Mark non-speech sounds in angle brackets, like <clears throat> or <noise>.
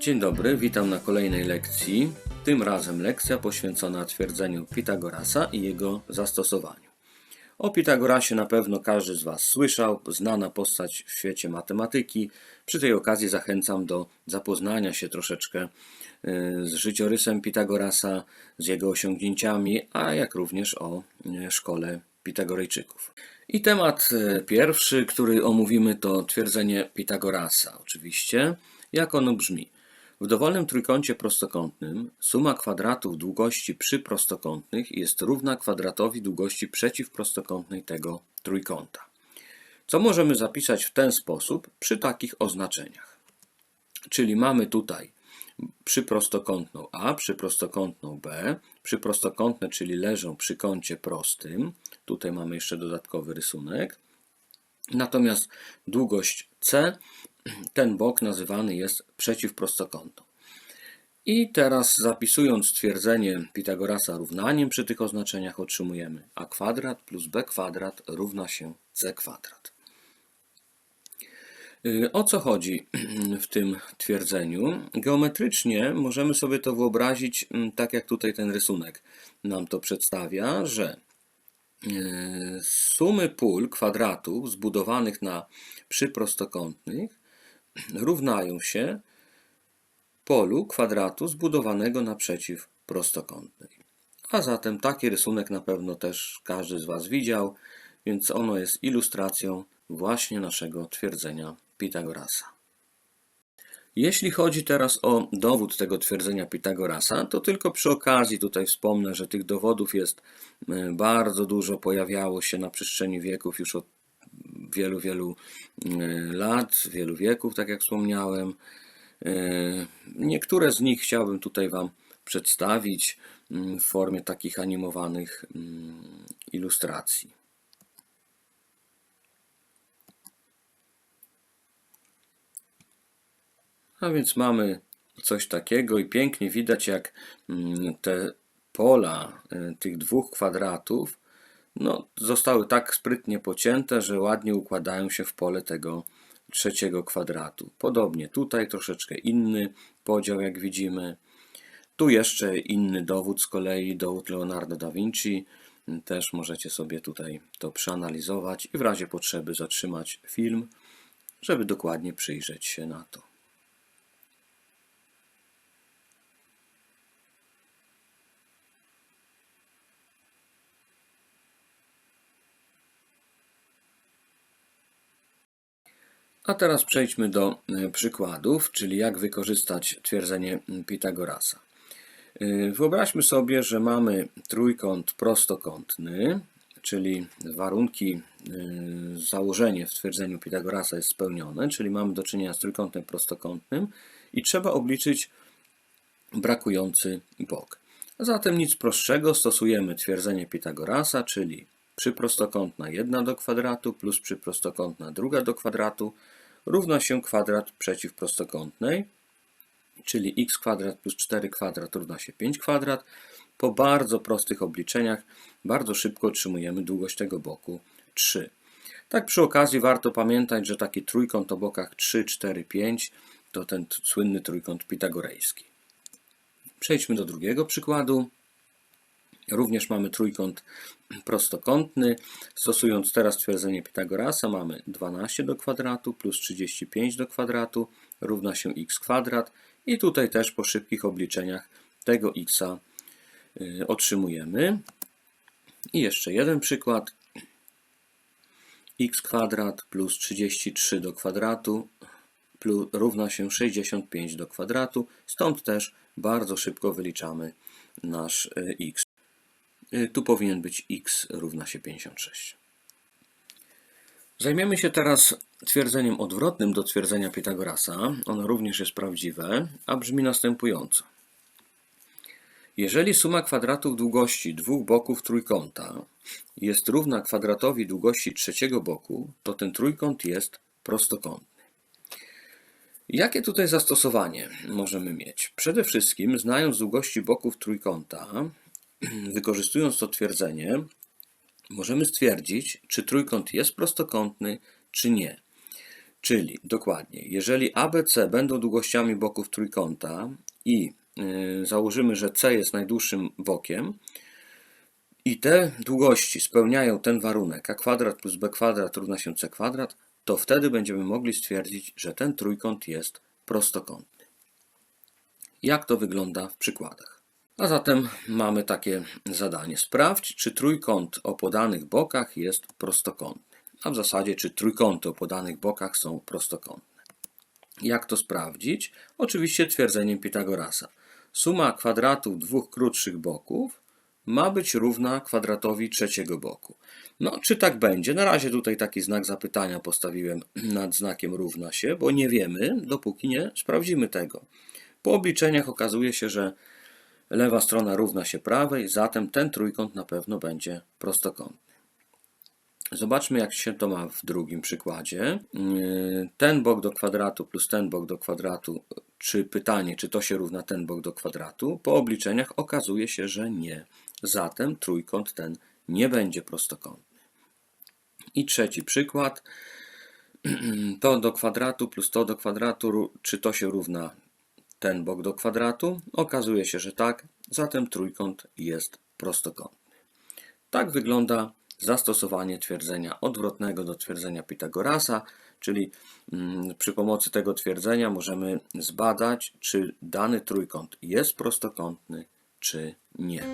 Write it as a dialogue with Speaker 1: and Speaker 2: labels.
Speaker 1: Dzień dobry, witam na kolejnej lekcji. Tym razem lekcja poświęcona twierdzeniu Pitagorasa i jego zastosowaniu. O Pitagorasie na pewno każdy z Was słyszał, znana postać w świecie matematyki. Przy tej okazji zachęcam do zapoznania się troszeczkę y, z życiorysem Pitagorasa, z jego osiągnięciami, a jak również o y, szkole Pitagorejczyków. I temat y, pierwszy, który omówimy, to twierdzenie Pitagorasa, oczywiście. Jak ono brzmi? W dowolnym trójkącie prostokątnym suma kwadratów długości przyprostokątnych jest równa kwadratowi długości przeciwprostokątnej tego trójkąta. Co możemy zapisać w ten sposób przy takich oznaczeniach? Czyli mamy tutaj przyprostokątną A, przyprostokątną B, przyprostokątne, czyli leżą przy kącie prostym. Tutaj mamy jeszcze dodatkowy rysunek. Natomiast długość C, ten bok nazywany jest przeciwprostokątną. I teraz zapisując stwierdzenie Pitagorasa równaniem przy tych oznaczeniach otrzymujemy a kwadrat plus b kwadrat równa się c kwadrat. Y, O co chodzi w tym twierdzeniu? Geometrycznie możemy sobie to wyobrazić mm, tak jak tutaj ten rysunek nam to przedstawia, że y, sumy pól kwadratów zbudowanych na przyprostokątnych równają się polu kwadratu zbudowanego naprzeciw prostokątnej. A zatem taki rysunek na pewno też każdy z Was widział, więc ono jest ilustracją właśnie naszego twierdzenia Pitagorasa. Jeśli chodzi teraz o dowód tego twierdzenia Pitagorasa, to tylko przy okazji tutaj wspomnę, że tych dowodów jest e, bardzo dużo, pojawiało się na przestrzeni wieków już od wielu, wielu e, lat, wielu wieków, tak jak wspomniałem. E, Niektóre z nich chciałbym tutaj Wam przedstawić mm, w formie takich animowanych mm, ilustracji. A więc mamy coś takiego i pięknie widać, jak mm, te pola y, tych dwóch kwadratów no, zostały tak sprytnie pocięte, że ładnie układają się w pole tego trzeciego kwadratu. Podobnie tutaj troszeczkę inny podział, jak widzimy. Tu jeszcze inny dowód z kolei, dowód Leonardo da Vinci. Też możecie sobie tutaj to przeanalizować i w razie potrzeby zatrzymać film, żeby dokładnie przyjrzeć się na to. A teraz przejdźmy do e, przykładów, czyli jak wykorzystać twierdzenie Pitagorasa. E, Wyobraźmy sobie, że mamy trójkąt prostokątny, czyli warunki, e, założenie w twierdzeniu Pitagorasa jest spełnione, czyli mamy do czynienia z trójkątem prostokątnym i trzeba obliczyć brakujący bok. A zatem nic prostszego, stosujemy twierdzenie Pitagorasa, czyli przyprostokątna 1 do kwadratu plus przyprostokątna druga do kwadratu równa się kwadrat przeciwprostokątnej, czyli x kwadrat plus 4 kwadrat równa się 5 kwadrat. Po bardzo prostych obliczeniach bardzo szybko otrzymujemy długość tego boku 3. Tak przy okazji warto pamiętać, że taki trójkąt o bokach 3, 4, 5 to ten słynny trójkąt pitagorejski. Przejdźmy do drugiego przykładu. Również mamy trójkąt prostokątny. Stosując teraz twierdzenie Pitagorasa mamy 12 do kwadratu plus 35 do kwadratu równa się x kwadrat i tutaj też po szybkich obliczeniach tego x otrzymujemy. I jeszcze jeden przykład. x kwadrat plus 33 do kwadratu plus, równa się 65 do kwadratu. Stąd też bardzo szybko wyliczamy nasz y, x. Y, Tu powinien być x równa się 56. Zajmiemy się teraz twierdzeniem odwrotnym do twierdzenia Pitagorasa. Ono również jest prawdziwe, a brzmi następująco. Jeżeli suma kwadratów długości dwóch boków trójkąta jest równa kwadratowi długości trzeciego boku, to ten trójkąt jest prostokątny. Jakie tutaj zastosowanie możemy mieć? Przede wszystkim, znając długości boków trójkąta, <clears throat> wykorzystując to twierdzenie, możemy stwierdzić, czy trójkąt jest prostokątny, czy nie. Czyli dokładnie, jeżeli ABC będą długościami boków trójkąta i yy, założymy, że C jest najdłuższym bokiem i te długości spełniają ten warunek, a kwadrat plus b kwadrat równa się c kwadrat, to wtedy będziemy mogli stwierdzić, że ten trójkąt jest prostokątny. Jak to wygląda w przykładach? A zatem mamy takie zadanie. Sprawdź, czy trójkąt o podanych bokach jest prostokątny. A w zasadzie, czy trójkąty o podanych bokach są prostokątne. Jak to sprawdzić? Oczywiście twierdzeniem Pitagorasa. Suma kwadratów dwóch krótszych boków ma być równa kwadratowi trzeciego boku. No, czy tak będzie? Na razie tutaj taki znak zapytania postawiłem <clears throat> nad znakiem równa się, bo nie wiemy, dopóki nie sprawdzimy tego. Po obliczeniach okazuje się, że lewa strona równa się prawej, zatem ten trójkąt na pewno będzie prostokątny. Zobaczmy, jak się to ma w drugim przykładzie. Yy, Ten bok do kwadratu plus ten bok do kwadratu, czy pytanie, czy to się równa ten bok do kwadratu? Po obliczeniach okazuje się, że nie. Zatem trójkąt ten nie będzie prostokątny. I trzeci przykład. <clears throat> To do kwadratu plus to do kwadratu, czy to się równa ten bok do kwadratu? Okazuje się, że tak. Zatem trójkąt jest prostokątny. Tak wygląda zastosowanie twierdzenia odwrotnego do twierdzenia Pitagorasa, czyli mm, przy pomocy tego twierdzenia możemy zbadać, czy dany trójkąt jest prostokątny, czy nie.